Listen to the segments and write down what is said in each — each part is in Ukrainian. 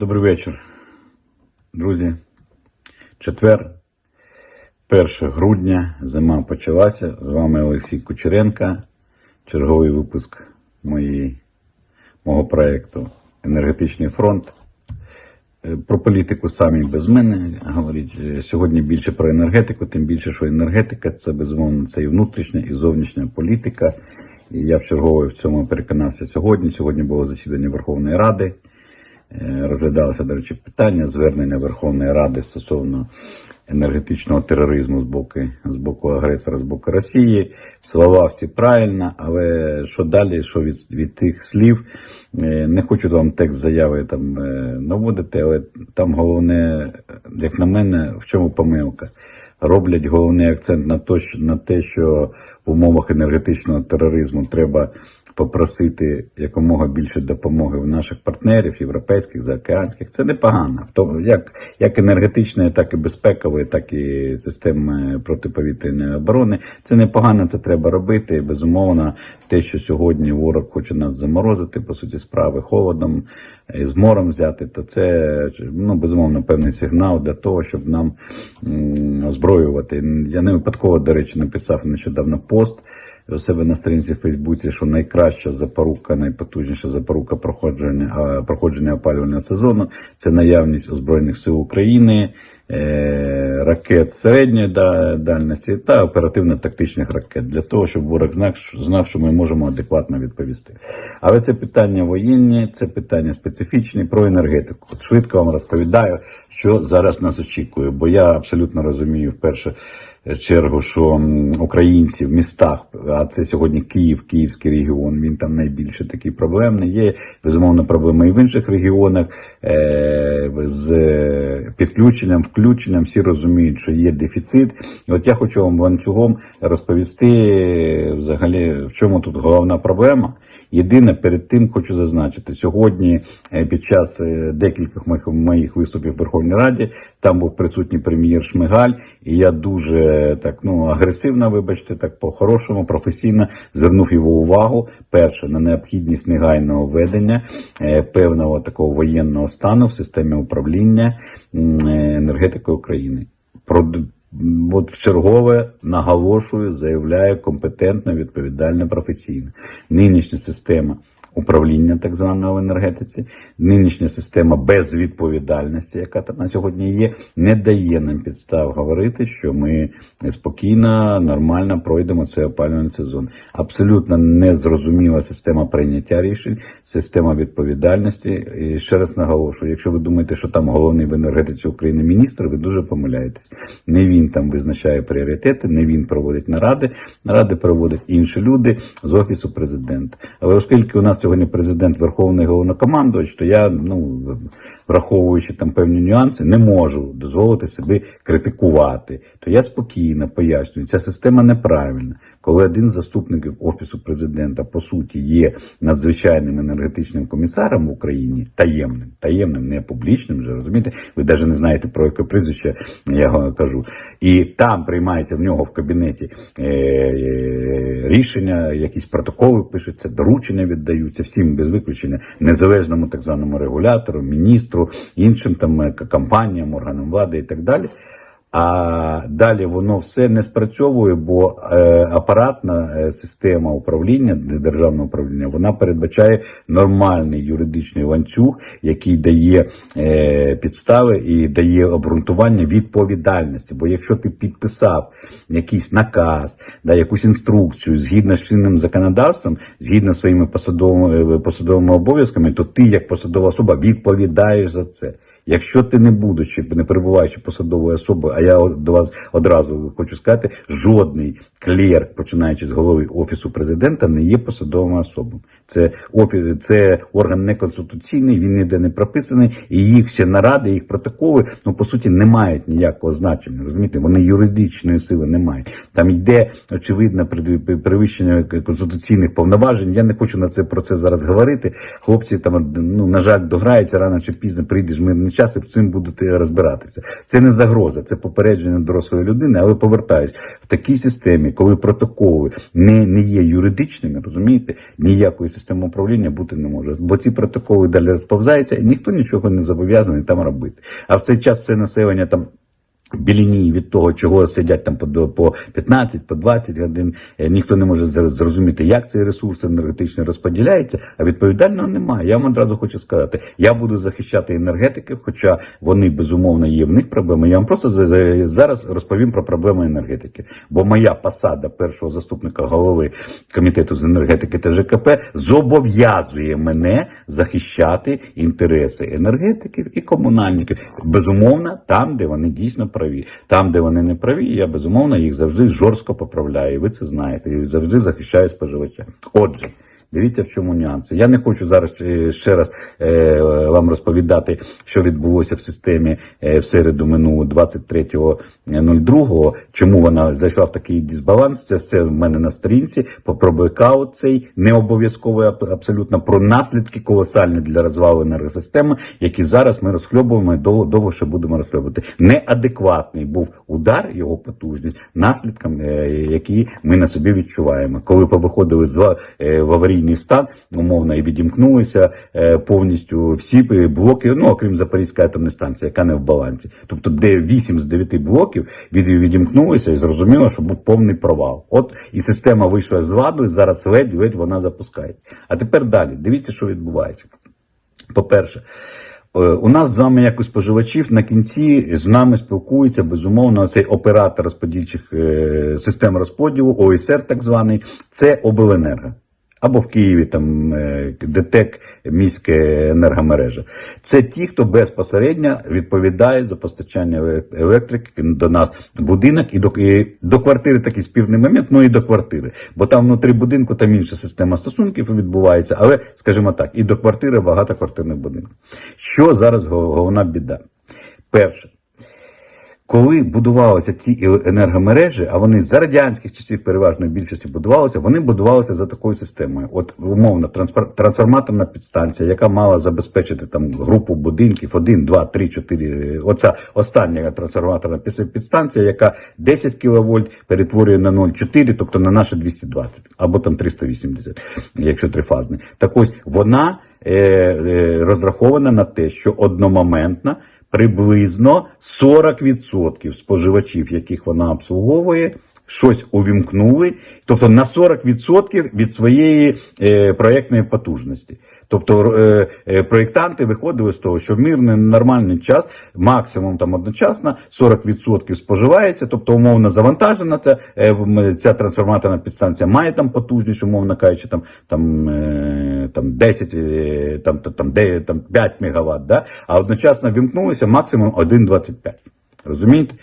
Добрий вечір, друзі. Четвер, 1 грудня, зима почалася. З вами Олексій Кучеренко. Черговий випуск моєї, мого проєкту Енергетичний фронт. Е, Про політику самі без мене говорять. Е, Сьогодні більше про енергетику, тим більше, що енергетика це безумовно це і внутрішня, і зовнішня політика. І я вчергове в цьому переконався сьогодні. Сьогодні було засідання Верховної Ради. Е, Розглядалося, до речі, питання звернення Верховної Ради стосовно енергетичного тероризму з боку, з боку агресора, з боку Росії. Слова всі правильно, але що далі, що від, від тих слів, Е, не хочу вам текст заяви там е, наводити, але там головне, як на мене, в чому помилка. Роблять головний акцент на те, що, на те, що в умовах енергетичного тероризму треба попросити якомога більше допомоги в наших партнерів, європейських, заокеанських. Це непогано. Як, як енергетичної, так і безпекової, так і системи протиповітряної оборони. Це непогано, це треба робити. Безумовно, те, що сьогодні ворог хоче нас заморозити, по суті, справи холодом і з морем взяти, то це ну, безумовно певний сигнал для того, щоб нам озброювати. Я не випадково, до речі, написав нещодавно пост у себе на сторінці в Фейсбуці, що найкраща запорука, найпотужніша запорука проходження, проходження опалювального сезону це наявність у Збройних сил України. е, Ракет середньої да- дальності та оперативно-тактичних ракет для того, щоб ворог знав, що ми можемо адекватно відповісти. Але це питання воєнні, це питання специфічні про енергетику. От швидко вам розповідаю, що зараз нас очікує, бо я абсолютно розумію вперше чергу, що українці в містах, а це сьогодні Київ, Київський регіон, він там найбільше такий проблемний. Є безумовно проблеми і в інших регіонах е, з підключенням, включенням. Всі розуміють, що є дефіцит. І от я хочу вам ланцюгом розповісти е, взагалі, в чому тут головна проблема. Єдине, перед тим хочу зазначити, сьогодні е, під час е, декількох моїх, моїх виступів в Верховній Раді там був присутній прем'єр Шмигаль, і я дуже так ну агресивно, вибачте, так по-хорошому, професійно звернув його увагу. Перше на необхідність негайного введення е, певного такого воєнного стану в системі управління енергетикою України. От в чергове наголошую, заявляю компетентно, відповідально, професійно. Нинішня система управління так званого в енергетиці, нинішня система безвідповідальності, яка там на сьогодні є, не дає нам підстав говорити, що ми спокійно, нормально пройдемо цей опалювальний сезон. Абсолютно незрозуміла система прийняття рішень, система відповідальності. І ще раз наголошую, якщо ви думаєте, що там головний в енергетиці України міністр, ви дуже помиляєтесь. Не він там визначає пріоритети, не він проводить наради. Наради проводять інші люди з офісу президента. Але оскільки у нас сьогодні президент Верховний головнокомандувач, то я, ну враховуючи там певні нюанси, не можу дозволити себе критикувати. То я спокійно пояснюю, ця система неправильна. Коли один з заступників офісу президента по суті є надзвичайним енергетичним комісаром в Україні, таємним, таємним, не публічним, вже розумієте, ви навіть не знаєте про яке прізвище я кажу. І там приймається в нього в кабінеті е, е, рішення, якісь протоколи пишуться, доручення віддаються всім без виключення незалежному так званому регулятору, міністру, іншим там е, компаніям, органам влади і так далі. А далі воно все не спрацьовує, бо е, апаратна е, система управління, державного управління, вона передбачає нормальний юридичний ланцюг, який дає е, підстави і дає обґрунтування відповідальності. Бо якщо ти підписав якийсь наказ, да, якусь інструкцію згідно з чинним законодавством, згідно своїми посадовими, посадовими обов'язками, то ти, як посадова особа, відповідаєш за це. Якщо ти не будучи, не перебуваючи посадовою особою, а я до вас одразу хочу сказати, жодний клерк, починаючи з голови офісу президента, не є посадовим особою. Це офіс, це орган неконституційний, він ніде не прописаний, і їх всі наради, їх протоколи, ну по суті, не мають ніякого значення. Розумієте, вони юридичної сили не мають. Там йде очевидно перевищення конституційних повноважень. Я не хочу на це про це зараз говорити. Хлопці там ну на жаль дограються рано чи пізно прийде ж мирний час і цим будете розбиратися. Це не загроза, це попередження дорослої людини, але повертаюсь в такій системі, коли протоколи не, не є юридичними, розумієте, ніякої системи управління бути не може. Бо ці протоколи далі розповзаються, і ніхто нічого не зобов'язаний там робити. А в цей час це населення там. Білінії від того, чого сидять там по, по 15, по 20 годин, Е, ніхто не може зр- зрозуміти, як цей ресурс енергетичний розподіляється, а відповідального немає. Я вам одразу хочу сказати, я буду захищати енергетиків, хоча вони безумовно є в них проблеми. Я вам просто за- за- зараз розповім про проблеми енергетики. Бо моя посада першого заступника голови комітету з енергетики та ЖКП зобов'язує мене захищати інтереси енергетиків і комунальників. Безумовно, там, де вони дійсно праві. Там, де вони не праві, я безумовно їх завжди жорстко поправляю. І ви це знаєте. І завжди захищаю споживача. Отже. Дивіться, в чому нюанси. Я не хочу зараз е, ще раз е, вам розповідати, що відбулося в системі е, в середу минулу 23.02, чому вона зайшла в такий дисбаланс. Це все в мене на сторінці. Про блекаут цей не обов'язковий абсолютно про наслідки колосальні для розвалу енергосистеми, які зараз ми розхльобуємо і довго, довго ще будемо розхльобувати. Неадекватний був удар, його потужність, наслідкам, які ми на собі відчуваємо. Коли повиходили з в аварійний стан, умовно, і відімкнулися е, повністю всі блоки, ну окрім Запорізької атомної станції, яка не в балансі. Тобто, де 8 з 9 блоків від, відімкнулися і зрозуміло, що був повний провал. От і система вийшла з ладу, і зараз ледь-ледь вона запускається. А тепер далі. Дивіться, що відбувається. По-перше, е, у нас з вами, як у споживачів, на кінці з нами спілкується безумовно цей оператор розподільчих е, систем розподілу, ОСР так званий, це обленерго. Або в Києві там е, ДТЕК, міське енергомережа. Це ті, хто безпосередньо відповідає за постачання електрики до нас будинок і до, і до квартири такий спірний момент, ну і до квартири. Бо там внутрі будинку там інша система стосунків відбувається, але, скажімо так, і до квартири багатоквартирних будинків. Що зараз головна біда? Перше, коли будувалися ці енергомережі, а вони за радянських часів переважної більшості будувалися, вони будувалися за такою системою. От умовно, трансформаторна підстанція, яка мала забезпечити там групу будинків 1, 2, 3, 4. Оця остання трансформаторна підстанція, яка 10 кВт перетворює на 0,4, тобто на наше 220 або там 380, якщо трифазний. Так ось вона е, е, розрахована на те, що одномоментно приблизно 40% споживачів, яких вона обслуговує, щось увімкнули, тобто на 40% від своєї е, проєктної потужності. Тобто е, е, проєктанти виходили з того, що в мирний нормальний час, максимум там одночасно 40% споживається, тобто умовно завантажена ця, е, ця трансформаторна підстанція має там потужність, умовно кажучи, там, там, е, там 10, е, там, там, там, де- там 5 МВт, да? а одночасно вімкнулися максимум 1,25. Розумієте?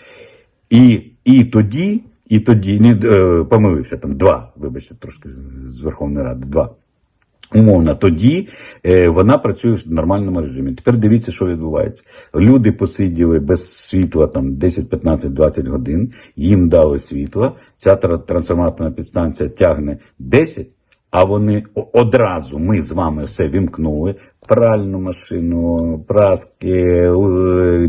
І, і тоді, і тоді, не, е, помилився, там 2, вибачте, трошки з Верховної Ради, 2. Умовно, тоді е, вона працює в нормальному режимі. Тепер дивіться, що відбувається. Люди посиділи без світла там 10, 15, 20 годин, їм дали світло. Ця трансформаторна підстанція тягне 10, а вони одразу ми з вами все вімкнули. Пральну машину, праски,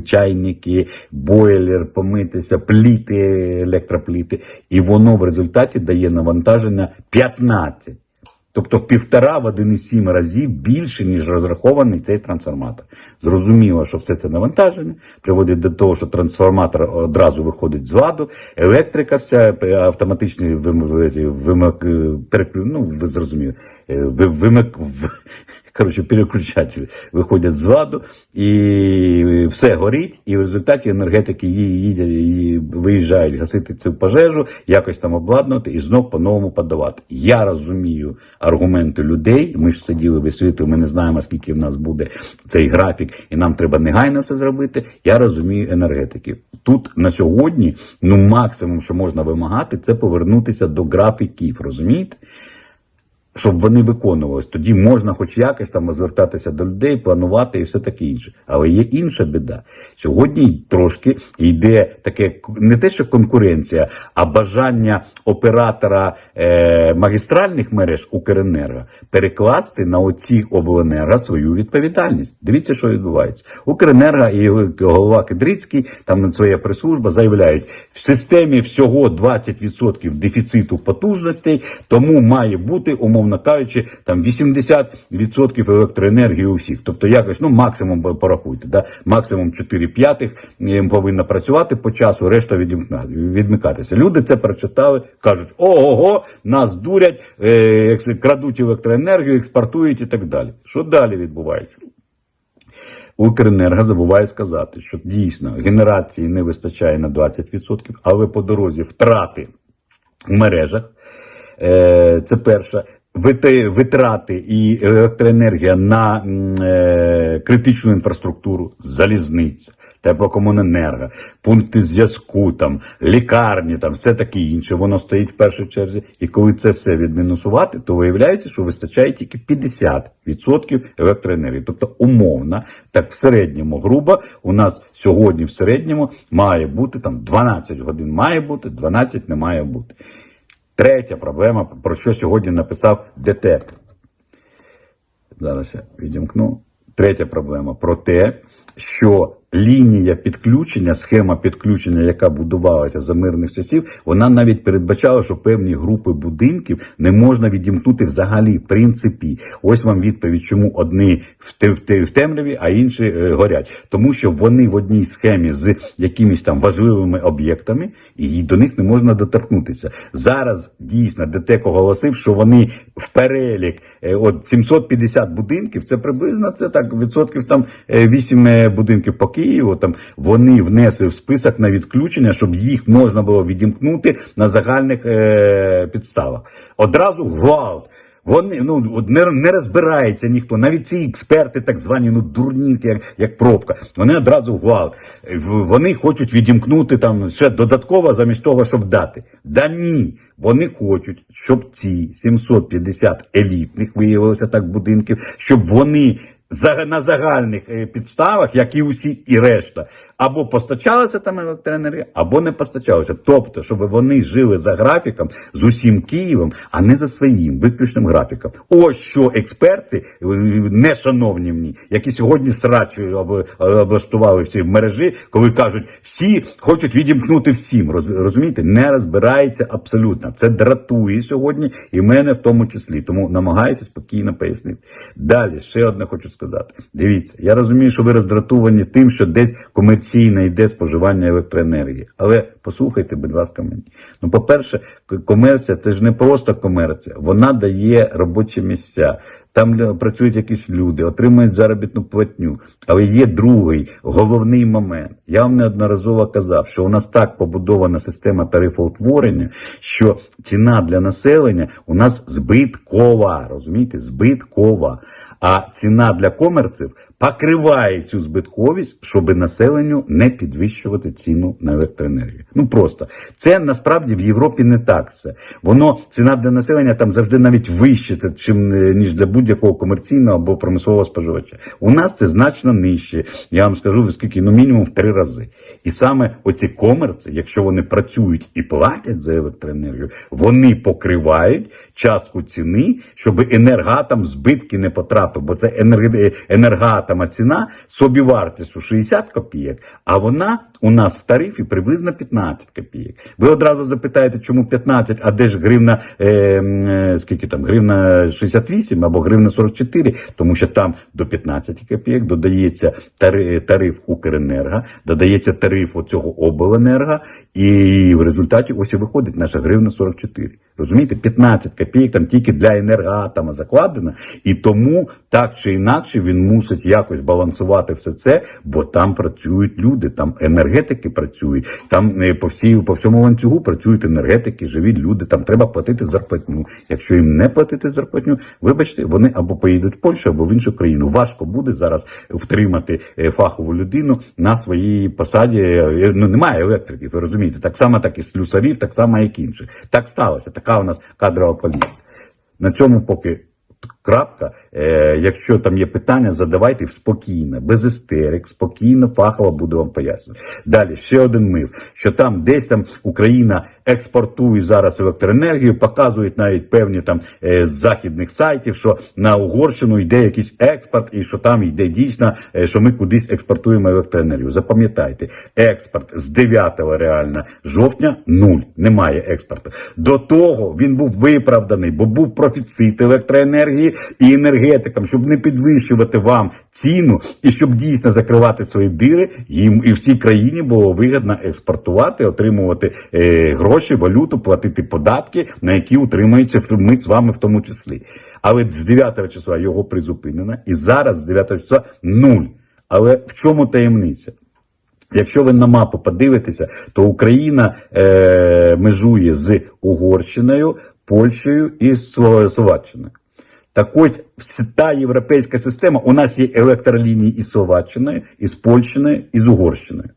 чайники, бойлер, помитися, пліти, електропліти. І воно в результаті дає навантаження 15. Тобто в півтора в 1,7 разів більше, ніж розрахований цей трансформатор. Зрозуміло, що все це навантаження приводить до того, що трансформатор одразу виходить з ладу, електрика вся е, автоматичний вимик, вимик, е, переклю- ну, ви зрозуміли, е, вимик, коротше, переключателі виходять з ладу, і все горить, і в результаті енергетики її їдять і виїжджають гасити цю пожежу, якось там обладнувати і знов по-новому подавати. Я розумію аргументи людей. Ми ж сиділи висвітлили, ми не знаємо, скільки в нас буде цей графік, і нам треба негайно все зробити. Я розумію енергетики. Тут на сьогодні, ну максимум, що можна вимагати, це повернутися до графіків, розумієте? Щоб вони виконувалися. Тоді можна хоч якось там звертатися до людей, планувати і все таке інше. Але є інша біда. Сьогодні трошки йде таке не те, що конкуренція, а бажання оператора е, магістральних мереж Укренерго перекласти на оці обленерго свою відповідальність. Дивіться, що відбувається. Укренерго і голова Кедрицький, там своя прес-служба заявляють, в системі всього 20% дефіциту потужностей, тому має бути, умовно кажучи, там 80% електроенергії у всіх. Тобто якось, ну максимум порахуйте, да? максимум 4 п'ятих повинна працювати по часу, решта відмикатися. Люди це прочитали, кажуть, ого, нас дурять, е, крадуть електроенергію, експортують і так далі. Що далі відбувається? Укренерго забуває сказати, що дійсно генерації не вистачає на 20%, але по дорозі втрати в мережах. Е, Це перше. Витрати і електроенергія на е, критичну інфраструктуру, залізниця, теплокомуненерго, пункти зв'язку, там, лікарні, там, все таке інше, воно стоїть в першій черзі. І коли це все відмінусувати, то виявляється, що вистачає тільки 50% електроенергії. Тобто умовно, так в середньому грубо, у нас сьогодні в середньому має бути там 12 годин має бути, 12 не має бути. Третя проблема, про що сьогодні написав ДТЕК. Зараз я відімкну. Третя проблема про те, що лінія підключення, схема підключення, яка будувалася за мирних часів, вона навіть передбачала, що певні групи будинків не можна відімкнути взагалі в принципі. Ось вам відповідь, чому одні в темряві, а інші е, горять. Тому що вони в одній схемі з якимись там важливими об'єктами, і до них не можна доторкнутися. Зараз дійсно ДТЕК оголосив, що вони в перелік е, от 750 будинків, це приблизно це так відсотків там 8 будинків по Києву. Там вони внесли в список на відключення, щоб їх можна було відімкнути на загальних е, підставах. Одразу гвалт. Вони ну не, не розбирається ніхто, навіть ці експерти, так звані, ну дурні, як, як пробка. Вони одразу гвалт. Вони хочуть відімкнути там ще додатково замість того, щоб дати. Да ні. Вони хочуть, щоб ці 750 елітних виявилося так будинків, щоб вони на загальних е, підставах, як і усі і решта, або постачалася там електроенергія, або не постачалася. Тобто, щоб вони жили за графіком з усім Києвом, а не за своїм виключним графіком. Ось що експерти, е, нешановні мені, які сьогодні срач об- облаштували всі в мережі, коли кажуть, всі хочуть відімкнути всім. Розумієте, не розбирається абсолютно. Це дратує сьогодні, і мене в тому числі. Тому намагаюся спокійно пояснити. Далі ще одне хочу сказати. Дивіться, я розумію, що ви роздратовані тим, що десь комерційно йде споживання електроенергії. Але послухайте, будь ласка, мені. Ну, по-перше, комерція це ж не просто комерція, вона дає робочі місця. Там працюють якісь люди, отримують заробітну платню. Але є другий головний момент. Я вам неодноразово казав, що у нас так побудована система тарифоутворення, що ціна для населення у нас збиткова. Розумієте? Збиткова. А ціна для комерців покриває цю збитковість, щоб населенню не підвищувати ціну на електроенергію. Ну просто це насправді в Європі не так все. Воно ціна для населення там завжди навіть вище, чим е, ніж для будь-якого комерційного або промислового споживача. У нас це значно нижче. Я вам скажу скільки, ну мінімум в три рази. І саме оці комерці, якщо вони працюють і платять за електроенергію, вони покривають частку ціни, щоб енергатам збитки не потрапив, бо це енерг- енергоатома ціна собівартістю 60 копійок, а вона у нас в тарифі приблизно 15 копійок. Ви одразу запитаєте, чому 15, а де ж гривна, е, е, скільки там, гривна 68 або гривна 44, тому що там до 15 копійок додається тариф Укренерго, додається тариф оцього обленерго, і в результаті ось і виходить наша гривна 44. Розумієте, 15 копійок там тільки для енергоатома закладено, і тому так чи інакше він мусить якось балансувати все це, бо там працюють люди, там енергетики працюють, там е, по всій по всьому ланцюгу працюють енергетики, живі люди. Там треба платити зарплатню. Якщо їм не платити зарплатню, вибачте, вони або поїдуть в Польщу, або в іншу країну. Важко буде зараз втримати е, фахову людину на своїй посаді. Е, Ну немає електриків, ви розумієте. Так само, так і слюсарів, так само, як інші. Так сталося. Така у нас кадрова політика. На цьому поки крапка. Е, якщо там є питання, задавайте спокійно, без істерик, спокійно, фахово буду вам пояснювати. Далі ще один миф, що там десь там Україна експортує зараз електроенергію, показують навіть певні там е, з західних сайтів, що на Угорщину йде якийсь експорт, і що там йде дійсно, е, що ми кудись експортуємо електроенергію. Запам'ятайте, експорт з 9 реально жовтня нуль. Немає експорту. До того він був виправданий, бо був профіцит електроенергії і енергетикам, щоб не підвищувати вам ціну і щоб дійсно закривати свої дири, їм і всій країні було вигідно експортувати, отримувати е, гроші, валюту, платити податки, на які утримується ми з вами в тому числі. Але з 9 числа його призупинено, і зараз з 9 числа нуль. Але в чому таємниця? Якщо ви на мапу подивитеся, то Україна е, межує з Угорщиною, Польщею і Словаччиною. Так ось та європейська система, у нас є електролінії із Словаччиною, із Польщиною, і з Угорщиною.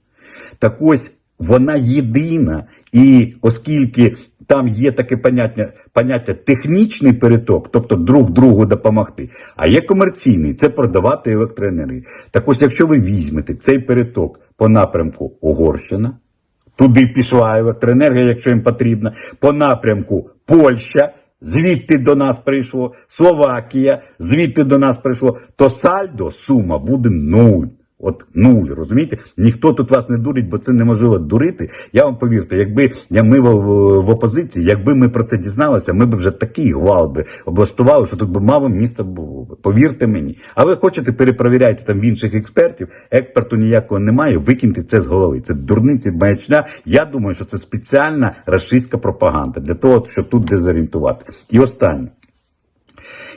Так ось вона єдина, і оскільки там є таке поняття, поняття технічний переток, тобто друг другу допомогти, а є комерційний це продавати електроенергію. Так ось, якщо ви візьмете цей переток по напрямку Угорщина, туди пішла електроенергія, якщо їм потрібно, по напрямку Польща. Звідти до нас прийшло Словакія, звідти до нас прийшло, то сальдо сума буде нуль. От нуль, розумієте? Ніхто тут вас не дурить, бо це неможливо дурити. Я вам повірте, якби я ми в, в, опозиції, якби ми про це дізналися, ми б вже такий гвалт би облаштували, що тут би мало міста було. би. Повірте мені. А ви хочете перепровіряйте там в інших експертів, експерту ніякого немає, викиньте це з голови. Це дурниці, маячня. Я думаю, що це спеціальна рашистська пропаганда для того, щоб тут дезорієнтувати. І останнє.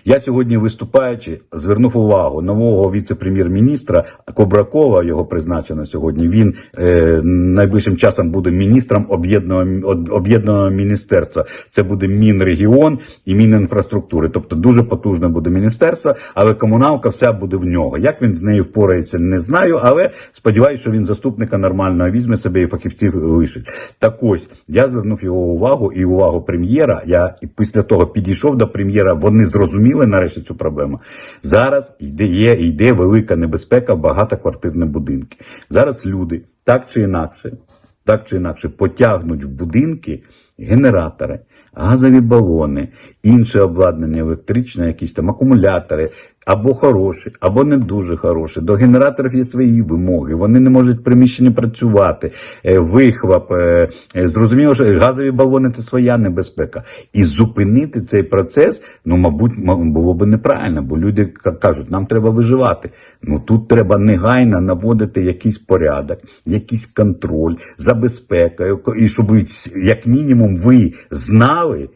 Я сьогодні виступаючи, звернув увагу нового віце-прем'єр-міністра Кобракова. Його призначено сьогодні. Він е, найближчим часом буде міністром об'єднаного об'єднаного міністерства. Це буде Мінрегіон і Мінінфраструктури. Тобто дуже потужне буде міністерство, але комуналка вся буде в нього. Як він з нею впорається, не знаю. Але сподіваюся, що він заступника нормального візьме себе і фахівців лишить. Так ось я звернув його увагу і увагу прем'єра. Я після того підійшов до прем'єра. Вони зрозуміли нарешті цю проблему. Зараз йде є йде велика небезпека багатоквартирні будинки. Зараз люди так чи інакше, так чи інакше потягнуть в будинки генератори, газові балони, інше обладнання електричне, якісь там акумулятори, або хороші, або не дуже хороші. До генераторів є свої вимоги. Вони не можуть в приміщенні працювати, е, вихвап. е, е, Зрозуміло, що газові балони це своя небезпека. І зупинити цей процес, ну, мабуть, було би неправильно, бо люди кажуть, нам треба виживати. Ну тут треба негайно наводити якийсь порядок, якийсь контроль за безпекою, і щоб як мінімум ви знали.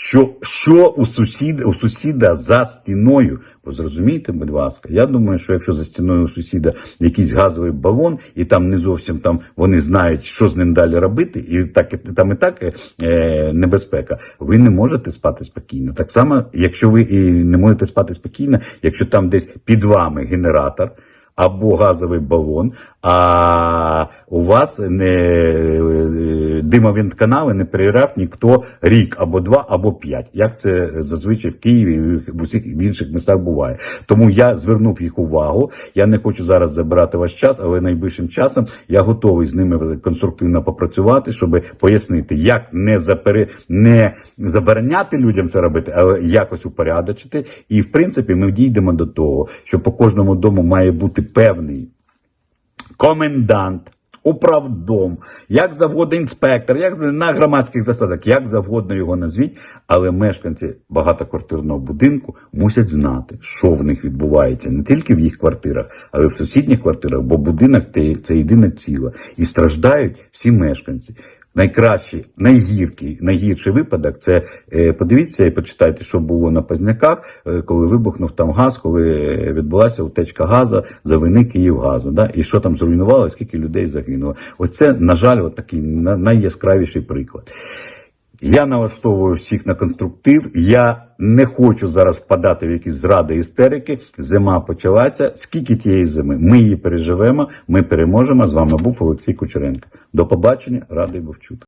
Що, що у сусіда, у сусіда за стіною? Бо зрозумійте, будь ласка, я думаю, що якщо за стіною у сусіда якийсь газовий балон, і там не зовсім там вони знають, що з ним далі робити, і так і там і так е, небезпека, ви не можете спати спокійно. Так само, якщо ви і не можете спати спокійно, якщо там десь під вами генератор. Або газовий балон, а у вас не е, димовінтканали не перевіряв ніхто рік або два, або п'ять. Як це зазвичай в Києві і в усіх інших містах буває. Тому я звернув їх увагу. Я не хочу зараз забирати ваш час, але найближчим часом я готовий з ними конструктивно попрацювати, щоб пояснити, як не запере не забороняти людям це робити, але якось упорядочити. І в принципі ми дійдемо до того, що по кожному дому має бути певний комендант, управдом, як завгодно інспектор, як на громадських засадах, як завгодно його назвіть, але мешканці багатоквартирного будинку мусять знати, що в них відбувається не тільки в їх квартирах, але й в сусідніх квартирах, бо будинок це, єдине ціле. І страждають всі мешканці. Найкращий, найгіркий, найгірший випадок це е, подивіться і почитайте, що було на Позняках, е, коли вибухнув там газ, коли відбулася утечка газу за вини Київгазу. Да? І що там зруйнувало, скільки людей загинуло. Оце, на жаль, от такий на- найяскравіший приклад. Я налаштовую всіх на конструктив. Я не хочу зараз впадати в якісь зради істерики. Зима почалася. Скільки тієї зими? Ми її переживемо, ми переможемо. З вами був Олексій Кучеренко. До побачення, радий був чути.